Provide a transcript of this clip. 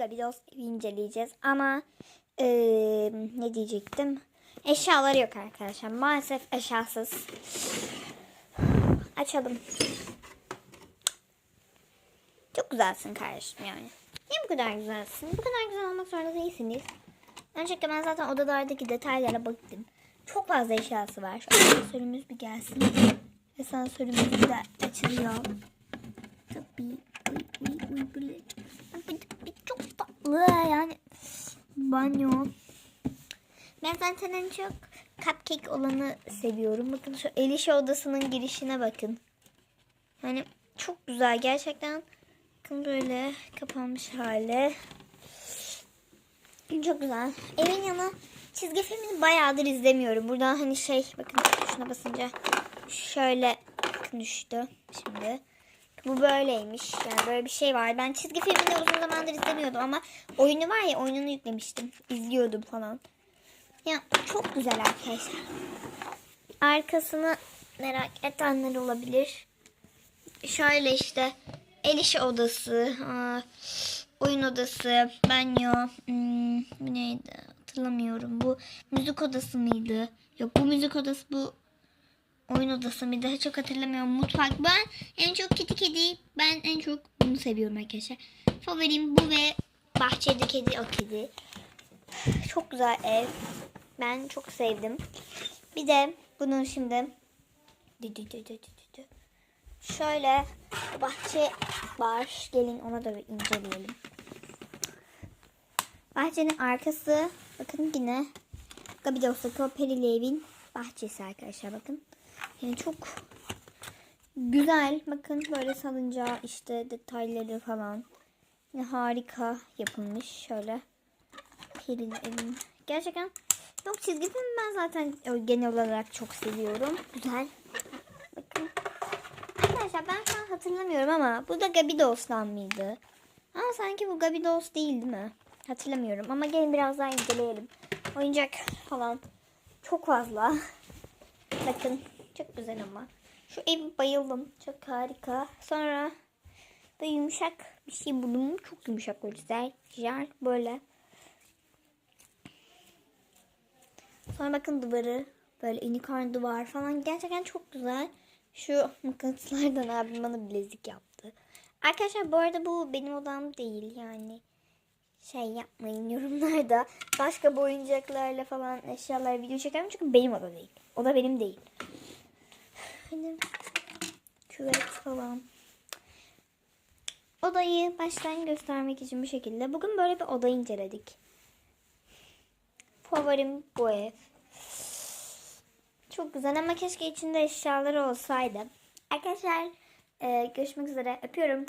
Gabidos evi inceleyeceğiz. Ama eee, ne diyecektim? Eşyaları yok arkadaşlar. Maalesef eşyasız. Açalım. Çok güzelsin kardeşim yani. Niye bu kadar güzelsin? Bu kadar güzel olmak zorunda değilsiniz. Öncelikle ben zaten odalardaki detaylara baktım. Çok fazla eşyası var. Şu asansörümüz bir gelsin. Asansörümüz de açılıyor. Tabii. Uy, uy, uy, böyle. Bir- bir Çok yani. Banyo. Ben zaten en çok cupcake olanı seviyorum. Bakın şu Elişe odasının girişine bakın. Yani çok güzel gerçekten. Bakın böyle kapanmış hali. Çok güzel. Evin yanı çizgi filmini bayağıdır izlemiyorum. Buradan hani şey bakın şuna basınca şöyle düştü şimdi. Bu böyleymiş. Yani böyle bir şey var. Ben çizgi filmini uzun zamandır izlemiyordum ama oyunu var ya oyununu yüklemiştim. İzliyordum falan. Ya çok güzel arkadaşlar. Arkasını merak edenler olabilir. Şöyle işte el işi odası, oyun odası, banyo, hmm, neydi hatırlamıyorum. Bu müzik odası mıydı? Yok bu müzik odası bu oyun odası mıydı? Çok hatırlamıyorum. Mutfak. Ben en çok kedi kedi. Ben en çok bunu seviyorum arkadaşlar. Favorim bu ve bahçede kedi o kedi. Çok güzel ev. Ben çok sevdim. Bir de bunun şimdi şöyle bahçe var. Gelin ona da bir inceleyelim. Bahçenin arkası bakın yine Gabidos'taki o perili evin bahçesi arkadaşlar bakın. Yani çok güzel. Bakın böyle salıncağı işte detayları falan. Yine harika yapılmış. Şöyle perili evin. Gerçekten yok çizgi film ben zaten genel olarak çok seviyorum. Güzel. Bakın. Arkadaşlar ben şu an hatırlamıyorum ama bu da Gabidos'tan mıydı? Ama sanki bu Gabidos değil değil mi? Hatırlamıyorum ama gelin biraz daha inceleyelim. Oyuncak falan çok fazla. Bakın çok güzel ama. Şu ev bayıldım. Çok harika. Sonra da yumuşak bir şey buldum. Çok yumuşak böyle güzel. Güzel böyle. Sonra bakın duvarı. Böyle unicorn duvar falan. Gerçekten çok güzel. Şu mıknatıslardan abim bana bilezik yaptı. Arkadaşlar bu arada bu benim odam değil yani. Şey yapmayın yorumlarda. Başka bu oyuncaklarla falan eşyalar video çekerim çünkü benim oda değil. O da benim değil. Hani küvet falan. Odayı baştan göstermek için bu şekilde. Bugün böyle bir oda inceledik. Favorim bu ev. Çok güzel ama keşke içinde eşyaları olsaydı. Arkadaşlar e, görüşmek üzere. Öpüyorum.